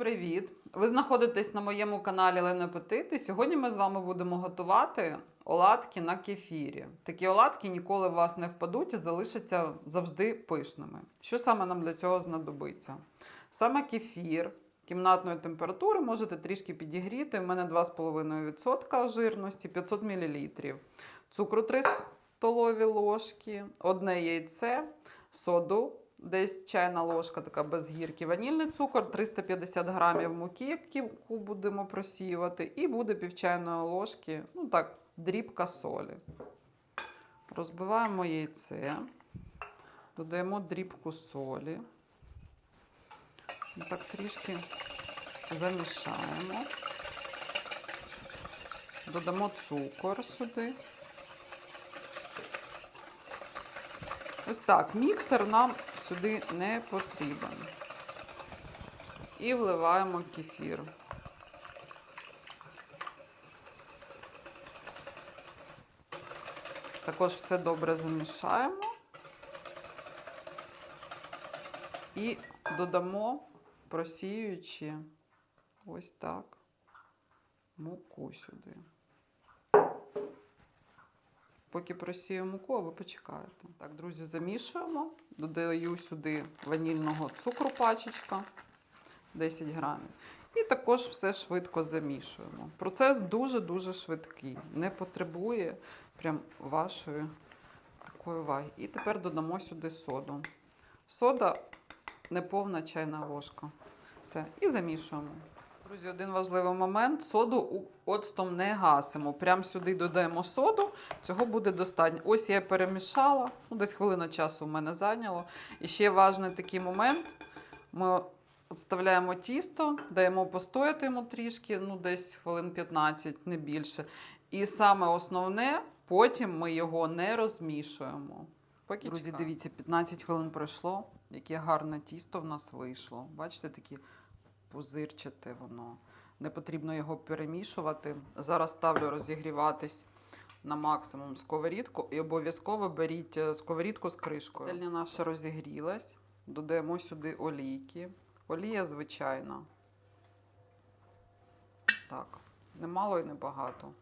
привіт! Ви знаходитесь на моєму каналі Лена Петит, і сьогодні ми з вами будемо готувати оладки на кефірі. Такі оладки ніколи в вас не впадуть і залишаться завжди пишними. Що саме нам для цього знадобиться? Саме кефір кімнатної температури можете трішки підігріти. У мене 2,5% жирності, 500 мл. Цукру 3 столові ложки, одне яйце, соду десь чайна ложка така без гірки, ванільний цукор, 350 грамів муки, яку будемо просіювати, і буде пів чайної ложки, ну так, дрібка солі. Розбиваємо яйце, додаємо дрібку солі. І Так трішки замішаємо. Додамо цукор сюди. Ось так, міксер нам сюди не потрібен. І вливаємо кефір. Також все добре замішаємо і додамо, просіюючи ось так муку сюди. Поки просію муку, ви почекаєте. Так, друзі, замішуємо. Додаю сюди ванільного цукру пачечка 10 грамів. І також все швидко замішуємо. Процес дуже-дуже швидкий, не потребує прям вашої такої уваги. І тепер додамо сюди соду. Сода неповна чайна ложка. Все. І замішуємо. Друзі, один важливий момент: соду оцтом не гасимо. Прямо сюди додаємо соду, цього буде достатньо. Ось я перемішала, ну, десь хвилина часу в мене зайняло. І ще важний такий момент: ми відставляємо тісто, даємо постояти йому трішки, ну десь хвилин 15, не більше. І саме основне, потім ми його не розмішуємо. Поки Друзі, чекаємо. дивіться, 15 хвилин пройшло. Яке гарне тісто в нас вийшло. Бачите, такі пузирчате воно. Не потрібно його перемішувати. Зараз ставлю розігріватись на максимум сковорідку і обов'язково беріть е, сковорідку з кришкою. Пательня наша розігрілась. Додаємо сюди олійки. Олія звичайна. Так, немало і небагато.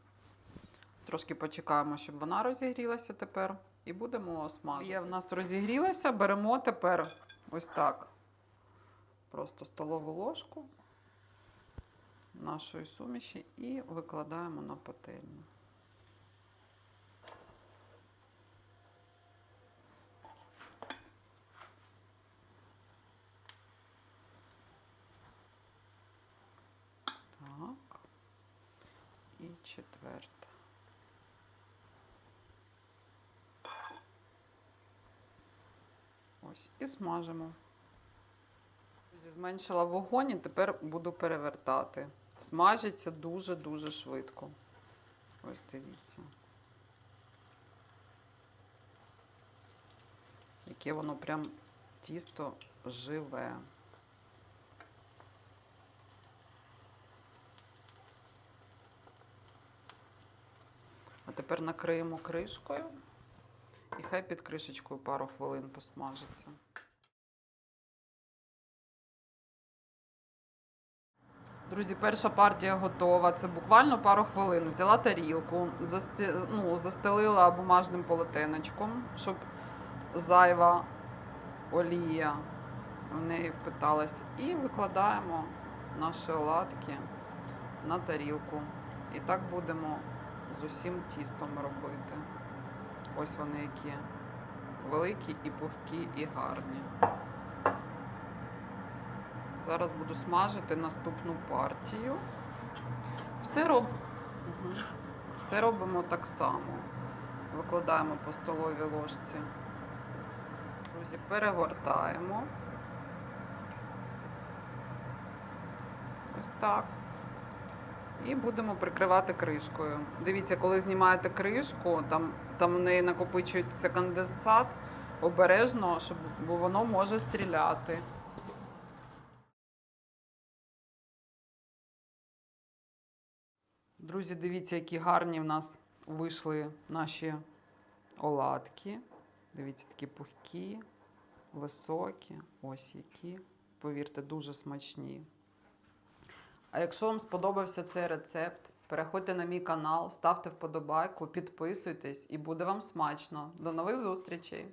Трошки почекаємо, щоб вона розігрілася тепер. І будемо смажити. Є в нас розігрілася, беремо тепер ось так. Просто столову ложку нашої суміші і викладаємо на пательню. Так. І четверте. Ось, і смажимо. Зменшила вогонь і тепер буду перевертати. Смажиться дуже-дуже швидко. Ось дивіться. Яке воно прям тісто живе. А тепер накриємо кришкою. І хай під кришечкою пару хвилин посмажиться. Друзі, перша партія готова. Це буквально пару хвилин. Взяла тарілку, засті... ну, застелила бумажним полотенечком, щоб зайва олія в неї впиталась. І викладаємо наші оладки на тарілку. І так будемо з усім тістом робити. Ось вони які великі і пухкі, і гарні. Зараз буду смажити наступну партію. Все, роб... Угу. Все робимо так само. Викладаємо по столовій ложці. Друзі, перегортаємо. Ось так. І будемо прикривати кришкою. Дивіться, коли знімаєте кришку, там, там в неї накопичується конденсат обережно, щоб, бо воно може стріляти. Друзі, дивіться, які гарні в нас вийшли наші оладки. Дивіться, такі пухкі, високі, ось які. Повірте, дуже смачні. А якщо вам сподобався цей рецепт, переходьте на мій канал, ставте вподобайку, підписуйтесь і буде вам смачно. До нових зустрічей!